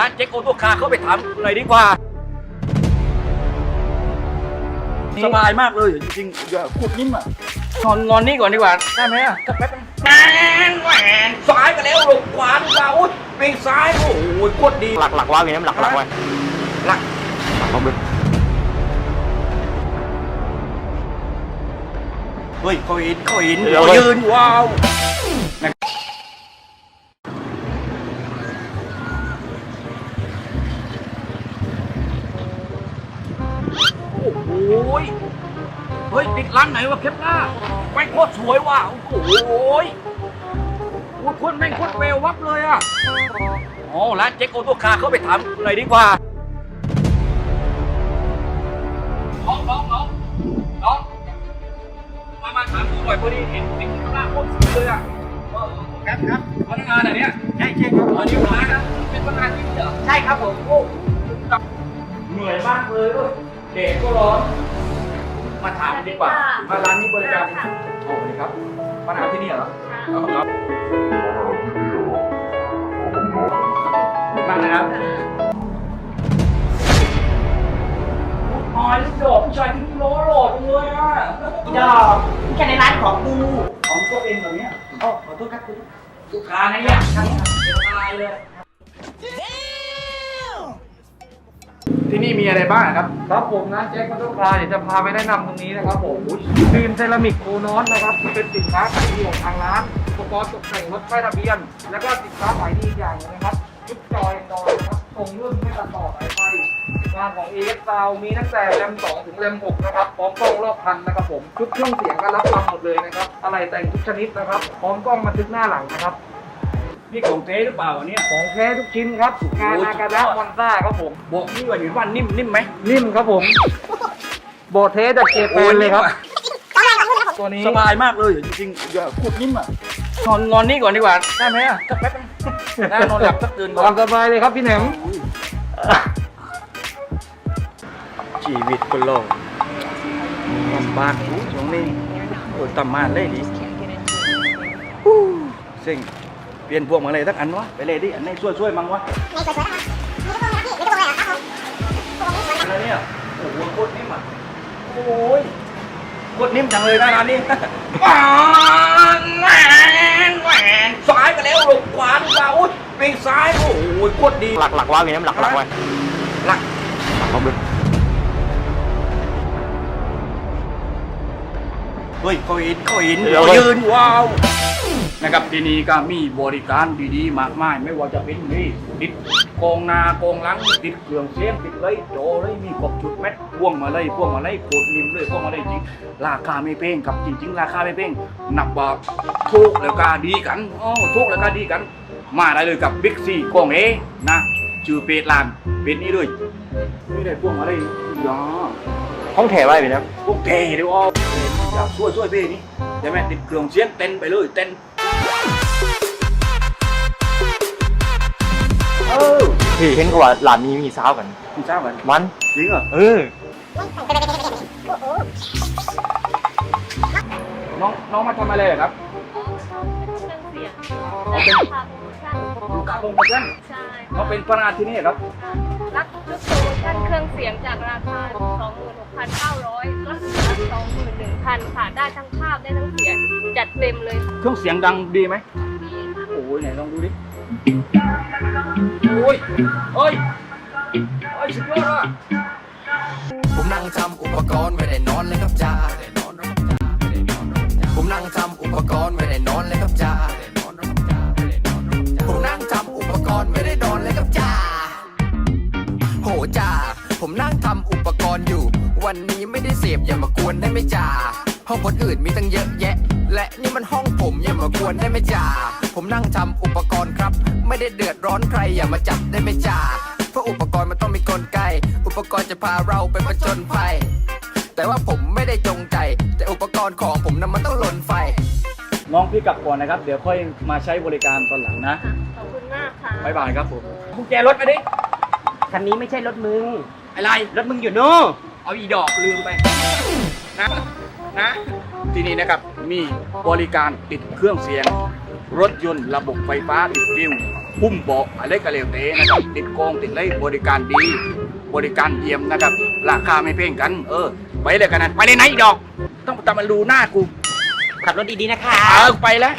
ร้านเจ๊กโอตัวคาร์เข้าไปถามหน่อยดีกว่า สบายมากเลยจริงๆอย่าขุดนิ่มอะนอนนอนนี่ก่อนดีกว่าได้ไหมอะก็แป๊บนึงแหวนแหวนซ้ายกันแล้วลงขวาดีกว่าอุ้ยเบรกซ้ายโอ้โหโคตรดีหลักหลักว่าไงน้ำหลักหลักไว้หลักหลักเขาบึ้เฮ้ยเขาเห็นเขาเห็นเขายืนว้าว ยเฮ้ยติดร้านไหนวะเคปล่าแม่งโคตรสวยว่ะโอ้โหยโอ้โหคนแม่งโคตรเวลวับเลยอะอ๋อร้านเจ๊กโอตัวคาร์เข้าไปถามหน่อยดีกว่าน้องน้องน้องน้องมามาถามผมหน่อยพอดีเห็นติดข้างหน้าโคตรสวยเลยอะเออครับครับพนักงานอะไรเนี่ยใช่ใช่ครับอ๋อนี่ร้านนะเป็นพนักงานที่นี่เหรอใช่ครับผมโอ้เหนื่อยมากเลยด้วยเด็กก็ร้อน มาถามดีกว่า มาร้านนี้บริการโอ้สวัสดีครับพนักงานที่นี่เหรออ๋อครับนั่งนะครับออยลูกดอกผู้ชายที่นี่ล้อหล่อจังเลยอะดอกแค่ในร้านของกูของตัวเองเหรอเนี่ยอ๋อขอโทษครับคุณลูกค้านะเนี่ยครับเดี๋ยวตายเลย ที่นี่มีอะไรบ้างครับ ครับผมนะแจ็คมาตุคลาเดี๋ยวจะพาไปแนะนำตรงนี้นะครับผมฟิล์มเซรามิกโคนอสนะครับเป็นสินค้าขายดีของทางร้านอุปกรณ์ตกแต่งรถป้ายทะเบียน แล้วก็สินค้าขายดีอีกอย่างหนึงนะครับชุดจอยนอนนะครับตรงรุ่นไม่ตัดต่อสายไฟงานของ AS s o u n d มีตั้งแต่แรม2ถึงแรม6นะครับพร้อมกล้องรอบพันนะครับผมชุดเครื่องเสียงก็รับฟังหมดเลยนะครับอะไรแต่งทุกชนิดนะครับพร้อมกล้องบันทึกหน้าหลังนะครับ นี่ของเจ๊หรือเปล่าวะเนี่ยของแท้ทุกชิ้นครับงานอากาศมอนซ่าครับผมบอกนี่ว่าเห็นว่านิ่มนิ่มไหมนิ่มครับผม โบเทสจากเจแปนเลยครับ ตัวนี้สบายมากเลยจริงๆอย่าขุดนิ่มอะนอนนอนนี่ก่อนดีกว่าได้ไหมอะก็แป๊บนึงนะนอนหลับสักตื่นก่อตานมสบายเลยครับพี่แหนมชีวิตคนเราลำบากอยู่ช่วงนี้โอ้ยต่ำมากเลยดิฮู้เซ็ง เปลี่ยนพวกมาเลยสักอันวะไปเลยดิอันไหนช่วยช่วยๆมั่งวะอะไรเนี่ยโอ้โหโคตรนิ่มอะโอ้ยโคตรนิ่มจังเลยนะร้านนี้แหวนแหวนแหวนซ้ายกันแล้วลงขวาดีกว่าอุ้ยเบรกซ้ายโอ้โหโคตรดีหลักหลักว่าไงน้ำหลักหลักไว้หลักหลักเขาบึ้เฮ้ยเขาเห็นเขาเห็นเดี๋ยวเขายืนว้าว นะครับที่นี่ก็มีบริการดีๆ มากมาย ไม่ว่าจะเป็นนี่ติดกองนากองหลังติดเครื่องเสียงติดเลยโจเลยมีครบชุดแม็ดพ่วงมาเลยพ่วงมาเลยโคตรนิ่มเลยพ่วงมาเลยจริงราคาไม่แพงครับจริง ๆ ราคาไม่แพงนับว่าถูกแล้วก็ดีกันอ๋อถูกแล้วก็ดีกัน มาได้เลยกับบิ๊กซีกองเอนะชื่อเพจลานเพจนี้เลยนี่ได้พ่วงมาเลยยาห้องแถวไว้พี่นะพวกเทเดี๋ยวเอาอยากช่วยช่วยพี่นี่เดี๋ยวแม่ติดเครื่องเสียงเต้นไปเลยเต้น เออพี่เห็นกว่าหลานนี้มีสาวกัน คุณทราบไหมมัน จริงเหรอ เออ น้อง น้องมาทำอะไรเหรอครับเครื่องเสียงและราคาโปรโมชั่นดูการลงมาจ้ะใช่เขาเป็นประธานที่นี่ครับ รับชุดโปรโมชั่นเครื่องเสียงจากราคา 26,900ลดเหลือ21,000ค่ะได้ทั้งภาพได้ทั้งเสียง จัดเต็มเลยเครื่องเสียงดังดีไหมดีค่ะโอ้ยไหนลองดูดิโอ้ยเฮ้ยเฮ้ยสุดยอดอะผมนั่งทำอุปกรณ์ไม่ได้นอนเลยครับจ้าผมนั่งทำอุปกรณ์ไม่ได้นอนเลยครับจ้าผมนั่งทำอุปกรณ์ไม่ได้นอนเลยครับจ้าโหจ้าผมนั่งทำอุปกรณ์อยู่ วันนี้ไม่ได้เสพอย่ามากวนได้ไหมจ้า ห้องคนอื่นมีตั้งเยอะแยะ และนี่มันห้องผมอย่ามากวนได้ไหมจ้าผมนั่งทำอุปกรณ์ครับ ไม่ได้เดือดร้อนใครอย่ามาจับได้ไหมจ้าเพราะอุปกรณ์มันต้องมีกลไก อุปกรณ์จะพาเราไปผจญภัย แต่ว่าผมไม่ได้จงใจ แต่อุปกรณ์ของผมนั้นมันต้องหล่นไฟ น้องพี่กลับก่อนนะครับ เดี๋ยวค่อยมาใช้บริการตอนหลังนะค่ะขอบคุณมากค่ะ บ๊ายบายครับผมกุญแจรถมาดิ คันนี้ไม่ใช่รถมึง อะไร รถมึงอยู่นู่นเอาอีดอกลืมไปนะ นะ ที่นี่นะครับมีบริการติดเครื่องเสียง รถยนต์ระบบไฟฟ้าติดฟิวพุ่มบอกอะไรก็เร็วเตะนะครับติดโกงติดเลยบริการดี บริการเยี่ยมนะครับ ราคาไม่เพ่งกัน เออ ไปเลยกันนั้นไปเลยไหนดอก ต้องตามมาดูหน้ากู ขับรถดีๆนะคะ เออไปแล้ว